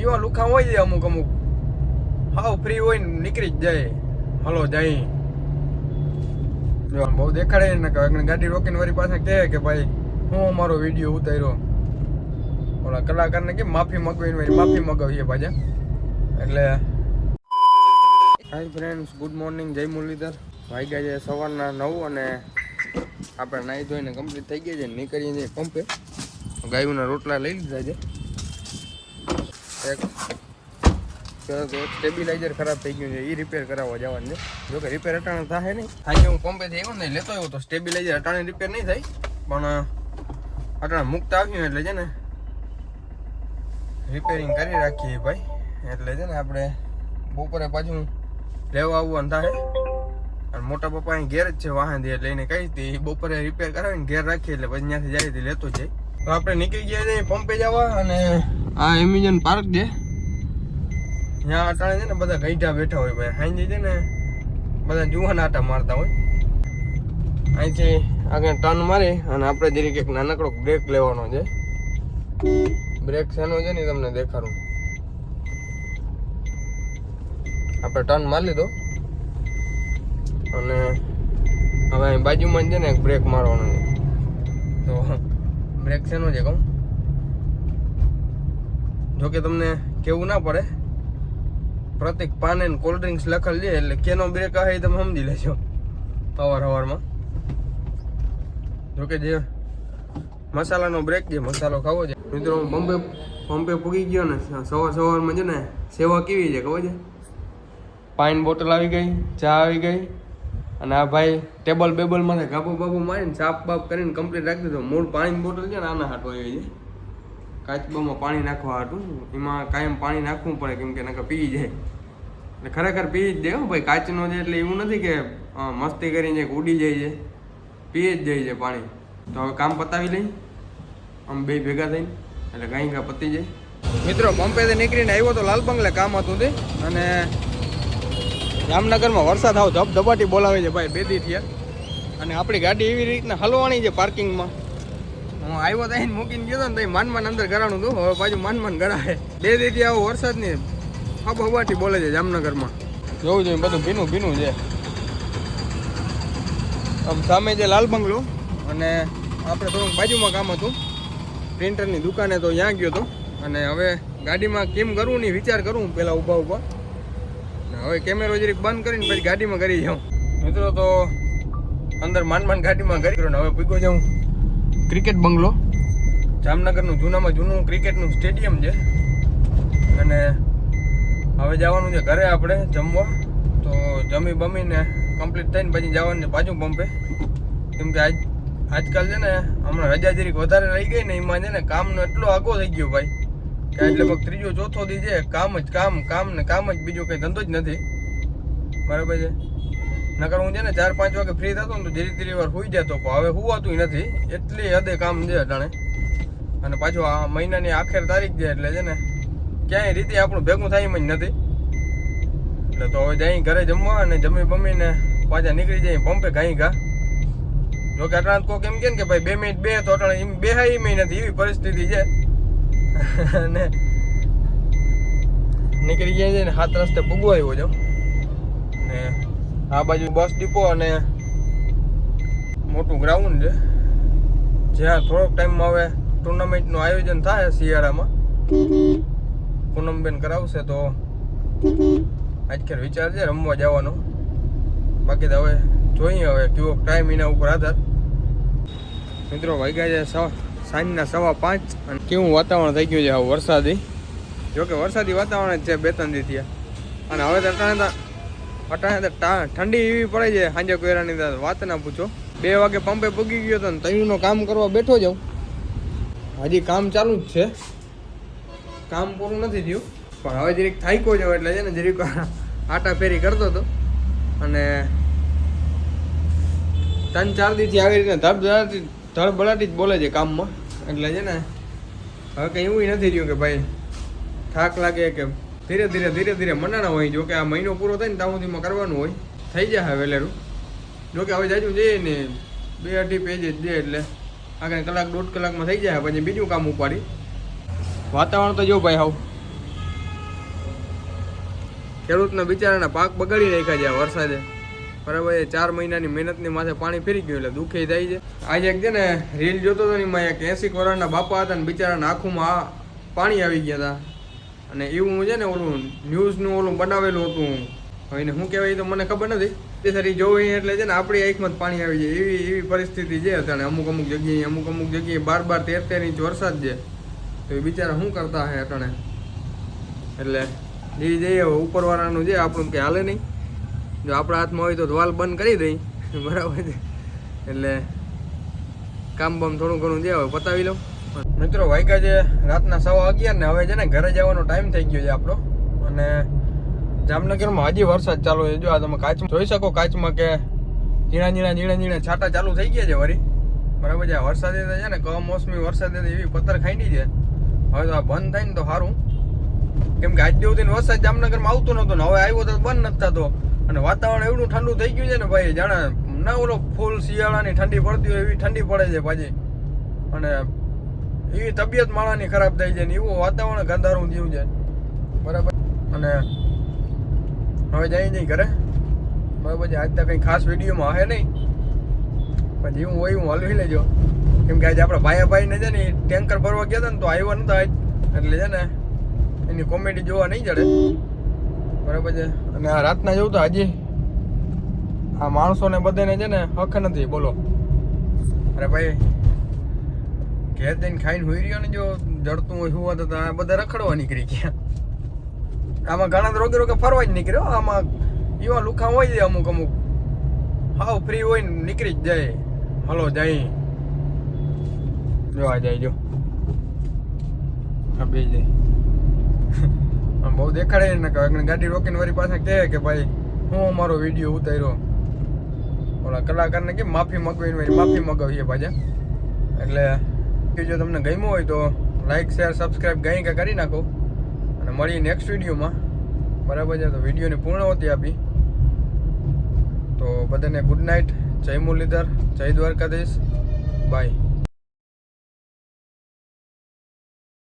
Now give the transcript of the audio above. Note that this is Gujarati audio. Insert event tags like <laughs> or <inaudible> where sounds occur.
એવા લુખા હોય છે અમુક અમુક. હાવ ફ્રી હોય ને નીકળી જ જાય. હલો, જાય જો, બહુ દેખાડે ને ગાડી રોકીને વળી પાસે કહે કે ભાઈ, હું અમારો વીડિયો ઉતાર્યો. ઓલા કલાકારને કેમ માફી મગવીને માફી મગાવીએ પાછા? એટલે હાય ફ્રેન્ડ્સ ગુડ મોર્નિંગ જય મુરલીધર. વાગ્યા છે સવારના નવ અને આપણે નાહી ધોઈને કમ્પ્લીટ થઈ ગયા છે નીકળીએ છીએ પંપે. ગાયુંના રોટલા લઈ લીધા છે. સ્ટેબિલાઇઝર ખરાબ થઈ ગયું છે એ રિપેર કરાવવા જવાનું જો કે રિપેર અટાણે થાય નહીં. આજે હું પંપેથી આવ્યો ને લેતો આવ્યો તો સ્ટેબિલાઇઝર અટાણે રિપેર નહીં થાય. પણ અટાણે મૂકતા આવ્યું એટલે છે ને રિપેરિંગ કરી રાખીએ ભાઈ. એટલે છે ને આપણે બપોરે પાછું લેવા આવવાનું થાય અને મોટા પપ્પા ઘેર જ છે વાહન દે લઈને કહી હતી બપોરે રિપેર કરાવીને ઘેર રાખીએ, એટલે પછી ત્યાંથી જાય લેતો જાય. તો આપણે નીકળી ગયા છીએ પંપે જવા અને આ એમ્યુઝન પાર્ક છે. ત્યાં અટાણે છે ને બધા ગઈઢા બેઠા હોય ભાઈ. હાઈ છે ને બધા જુવાન આટા મારતા હોય. અહીંથી આગળ ટર્ન મારી અને આપણે જરીક એક નાનકડો બ્રેક લેવાનો છે. બ્રેક શેનો છે ને તમને દેખાડું. આપણે ટર્ન મારી લીધો. અને હવે બાજુમાં છે ને એક બ્રેક મારવાનો છે. તો બ્રેક શેનો છે કહું? જો કે તમને કેવું ના પડે. પ્રતિક પાન કોલ્ડ ડ્રિંક્સ લખેલ છે, એટલે કેનો બ્રેક આવે એ તમે સમજી લેજો. અવાર અવારમાં જોકે જે મસાલાનો બ્રેક છે, મસાલો ખાવો છે. મિત્રો બોમ્બે પંપે પૂગી ગયો ને સવાર સવારમાં છે ને, સેવા કેવી છે, ખબર છે? પાણી બોટલ આવી ગઈ, ચા આવી ગઈ, અને આ ભાઈ ટેબલ બેબલ માથે ગાબો બાબુ મારીને સાફ બાફ કરીને કમ્પ્લીટ રાખી દીધો. મૂળ પાણીની બોટલ છે ને, આના હાટો આવી છે. કાચબામાં પાણી નાખવા હતું એમાં કાયમ પાણી નાખવું પડે કેમ કે નકર પી જાય. એટલે ખરેખર પી જ જાય ભાઈ. કાચનો છે એટલે એવું નથી કે મસ્તી કરીને ઉડી જાય છે. પી જ જાય છે પાણી. તો હવે કામ પતાવી લઈ. આમ બે ભેગા થઈને. એટલે ગાય ગા પતી જાય. મિત્રો પંપેથી નીકળીને આવ્યો તો લાલ બંગલે કામ હતું તે. અને જામનગરમાં વરસાદ આવ ધબધબાટી બોલાવે છે ભાઈ બે દી થયા. અને આપણી ગાડી એવી રીતના હલવાની છે પાર્કિંગમાં હું આવ્યો ત્યાં મૂકીને ગયો ને ત્યાં માન માન અંદર ગરાણું હતું હવે પાછું માન મન ગરાવે. બે દીથી આવો વરસાદની હબ હબાટી બોલે છે જામનગરમાં. જોવું જોઈએ, બધું ભીનું ભીનું છે. આમ સામે છે લાલ બંગલો અને આપણે થોડુંક બાજુમાં કામ હતું, પ્રિન્ટરની દુકાને તો ત્યાં ગયો હતો અને હવે ગાડીમાં કેમ કરવું નહીં વિચાર કરું પહેલાં ઊભા ઊભા. હવે કેમેરો જરીક બંધ કરીને પછી ગાડીમાં કરી જાઉં. મિત્રો, તો અંદર માંડ માંડ ગાડીમાં કરી ગયો ને હવે પૂગો જાઉં. ક્રિકેટ બંગલો. જામનગરનું જૂનામાં જૂનું ક્રિકેટનું સ્ટેડિયમ છે. અને હવે જવાનું છે ઘરે આપણે જમવા. તો જમી બમીને કમ્પ્લીટ થઈને પછી જવાનું છે પાછું પંપે. કેમ કે આજ આજકાલ છે ને હમણાં રજા જરીક વધારે રહી ગઈ ને એમાં છે ને કામનો એટલો આગો થઈ ગયો ભાઈ. કે આજ લગભગ ત્રીજો ચોથો દી છે. કામ જ કામ કામ ને કામ જ બીજો કંઈ ધંધો જ નથી. બરાબર છે. નકર હું છે ને ચાર, પાંચ વાગે ફ્રી થતો ને તો ધીરે ધીરે વાર સુઈ જતો, પણ હવે હુવાતું નથી. એટલી હદે કામ છે અટાણે. અને પાછું આ મહિનાની આખેર તારીખ છે એટલે છે ને ક્યાંય રીતે આપણું ભેગું થાય એમ નથી. એટલે તો હવે જઈ ઘરે જમવા અને જમી બમીને પાછા નીકળી જાય પંપે ઘાઈ ઘા. જો કે અટાણે કોક એમ કે ભાઈ બે મિનિટ બે તો અટાણે એમ બે હાઈ એમ નથી, એવી પરિસ્થિતિ છે. અને નીકળી જાય છે ને હાથ રસ્તે ભૂગવાયો છો ને આ બાજુ બસ ડીપો અને મોટું ગ્રાઉન્ડ છે. જ્યાં થોડોક ટાઈમમાં હવે ટુર્નામેન્ટનું આયોજન થાય શિયાળામાં. પૂનમબેન કરાવશે તો આજકાલ વિચાર છે રમવા જવાનો. બાકી તો હવે જોઈએ હવે કેવો ટાઈમ એના ઉપર આધાર. મિત્રો વાગ્યા છે સાંજના સવા પાંચ અને કેવું વાતાવરણ થઈ ગયું છે આવું વરસાદી? જોકે વરસાદી વાતાવરણ જ છે બે ત્રણ દી થયા. અને હવે તો અટાણે તો ઠંડી એવી પડે છે, સાંજે કોયરાની વાત ના પૂછો. બે વાગે પંપે પૂગી ગયો હતો ને તૈયુંનો કામ કરવા બેઠો જાઉં. હજી કામ ચાલુ જ છે. કામ પૂરું નથી થયું. પણ હવે જરીક થાક્યો જાવ એટલે છે ને જરીક <laughs> આટા ફેરી કરતો હતો. અને ત્રણ ચાર દીથી આવી રીતે ધડબડાટી ધડબડાટી જ બોલે છે કામમાં. એટલે છે ને, હવે કંઈ એવું નથી રહ્યું કે ભાઈ થાક લાગે કે ધીરે ધીરે ધીરે ધીરે મનાના હોય. જો કે આ મહિનો પૂરો થાય ને, ત્યાં સુધીમાં કરવાનું હોય. થઈ જાય વહેલેરું જોકે હવે જાજુ જઈએ ને, બે અઢી પેજ જ દે એટલે આગળ કલાક, દોઢ કલાકમાં થઈ જાય. પછી બીજું કામ ઉપાડી. વાતાવરણ તો જો ભાઈ હાવ. ખેડૂતના બિચારાના પાક બગાડી નાખ્યા છે વરસાદે. બરાબર, એ ચાર મહિનાની મહેનતની માથે પાણી ફેરી ગયું એટલે દુઃખે થાય છે. આજે એક છે ને રીલ જોતો હતો ને એમાં એક એસી કરોડના બાપા હતા ને બિચારાના આંખોમાં પાણી આવી ગયા હતા. અને એવું છે ને ઓલું ન્યૂઝનું ઓલું બનાવેલું હતું. હવે એને શું કહેવાય તો મને ખબર નથી. તે સારી જોઈ એટલે છે ને આપણી આંખમાં જ પાણી આવી જાય. એવી એવી પરિસ્થિતિ છે અત્યારે. અમુક અમુક જગ્યાએ, અમુક અમુક જગ્યાએ બાર બાર તેર તેર ઇંચ વરસાદ છે. તો એ બિચારા શું કરતા હે અટાણે? એટલે જે જઈએ હવે ઉપરવાળાનું છે આપણું કંઈ હાલે નહીં. જો આપણા હાથમાં હોય તો વાલ બંધ કરી દઈ. બરાબર છે. એટલે કામ બામ થોડું ઘણું જે હવે પતાવી લઉં મિત્રો, વાગ્યા છે, રાતના સવા અગિયાર ને હવે છે ને ઘરે જવાનો ટાઈમ થઈ ગયો છે આપણો. અને જામનગરમાં હજી વરસાદ ચાલુ છે. જો આ તમે કાચમાં જોઈ શકો કાચમાં કે ઝીણા ઝીણા ઝીણા ઝીણા છાંટા ચાલુ થઈ ગયા છે વરી. બરાબર છે વરસાદે છે ને કમોસમી વરસાદ એવી પથ્થર ખાઈ છે. હવે તો આ બંધ થાય ને તો સારું. કેમ કે આજ સુધી વરસાદ જામનગરમાં આવતો નહોતો ને, હવે આવ્યો તો બંધ નથી થતો. અને વાતાવરણ એવડું ઠંડુ થઈ ગયું છે ને ભાઈ, જાણે ના ઓલો ફૂલ શિયાળાની ઠંડી પડતી હોય એવી ઠંડી પડે છે પાછી. અને એવી તબિયત માણસની ખરાબ થઈ જાય ને એવું વાતાવરણ ગંધારું થયું છે બરાબર? અને હવે જઈ જઈ ઘરે. બરાબર આજ તો કંઈ ખાસ વિડીયોમાં આવે નહીં. પણ જેવું હોય હું હલવી લેજો. કેમ કે આજે આપણા ભાઈ ભાઈને છે ને ટેન્કર ભરવા ગયા હતા ને તો આવ્યો નતા આજ. એટલે છે ને એની કોમેડી જોવા નહીં જડે. બરાબર છે? અને આ રાતના જોઉં તો હજી આ માણસોને બધાને છે ને હક નથી, બોલો. અરે ભાઈ ઘેર દઈને ખાઈને હોઈ રહ્યો ને જો જડતું હોય હોવા તો આ બધા રખડવા નીકળી ગયા. આમાં ઘણા રોગે રોગે ફરવા જ નીકળ્યો. આમાં એવા લુખા હોય છે અમુક અમુક. હાવ ફ્રી હોય ને નીકળી જ જાય. હલો, જાય જો આ જાય જો. આ બે જાય. બહુ દેખાડે ને કે ગાડી રોકીને વળી પાછા કહે કે ભાઈ, હું અમારો વીડિયો ઉતાર્યો. ઓલા કલાકારને કેમ માફી મગવીને માફી મગાવીએ પાછા? એટલે જો તમને ગમ્યું હોય તો લાઈક શેર સબસ્ક્રાઈબ ગઈ કે કરી નાખો. અને મળીએ નેક્સ્ટ વિડીયોમાં બરાબર છે? તો વિડીયોની પૂર્ણવતી આપી. તો બધાને ગુડ નાઇટ જય મુરલીધર, જય દ્વારકાધીશ. બાય